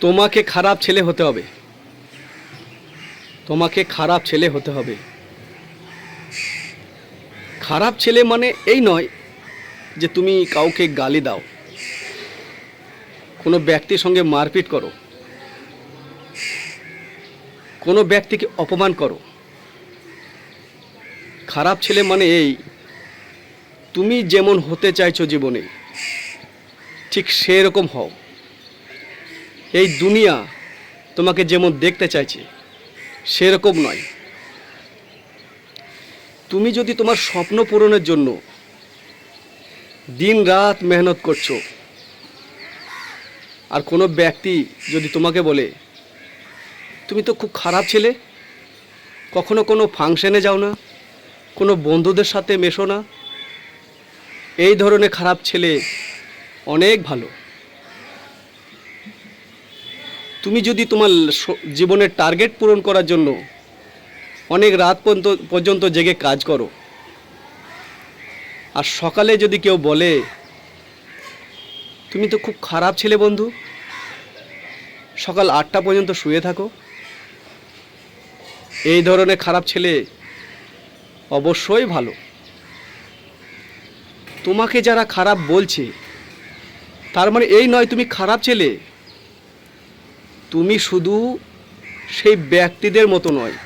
তোমাকে খারাপ ছেলে হতে হবে। তোমাকে খারাপ ছেলে হতে হবে। খারাপ ছেলে মানে এই নয় যে তুমি কাউকে গালি দাও। কোনো ব্যক্তির সঙ্গে মারপিট করো। কোনো ব্যক্তিকে অপমান করো। খারাপ ছেলে মানে এই, তুমি যেমন হতে চাইছো জীবনে, ঠিক সেরকম হও। এই দুনিয়া তোমাকে যেমন দেখতে চাইছে, সেরকম নয়। তুমি যদি তোমার স্বপ্ন পূরণের জন্য দিন রাত মেহনত করছ, আর কোনো ব্যক্তি যদি তোমাকে বলে, তুমি তো খুব খারাপ ছেলে, কখনো কোনো ফাংশনে যাও না, কোনো বন্ধুদের সাথে মেশো না, এই ধরনের খারাপ ছেলে অনেক ভালো। তুমি যদি তোমার জীবনের টার্গেট পূরণ করার জন্য অনেক রাত পর্যন্ত পর্যন্ত জেগে কাজ করো। আর সকালে যদি কেউ বলে, তুমি তো খুব খারাপ ছেলে বন্ধু, সকাল আটটা পর্যন্ত শুয়ে থাকো। এই ধরনের খারাপ ছেলে অবশ্যই ভালো। তোমাকে যারা খারাপ বলছে, তার মানে এই নয় তুমি খারাপ ছেলে তুমি শুধু সেই ব্যক্তিদের মতো নয়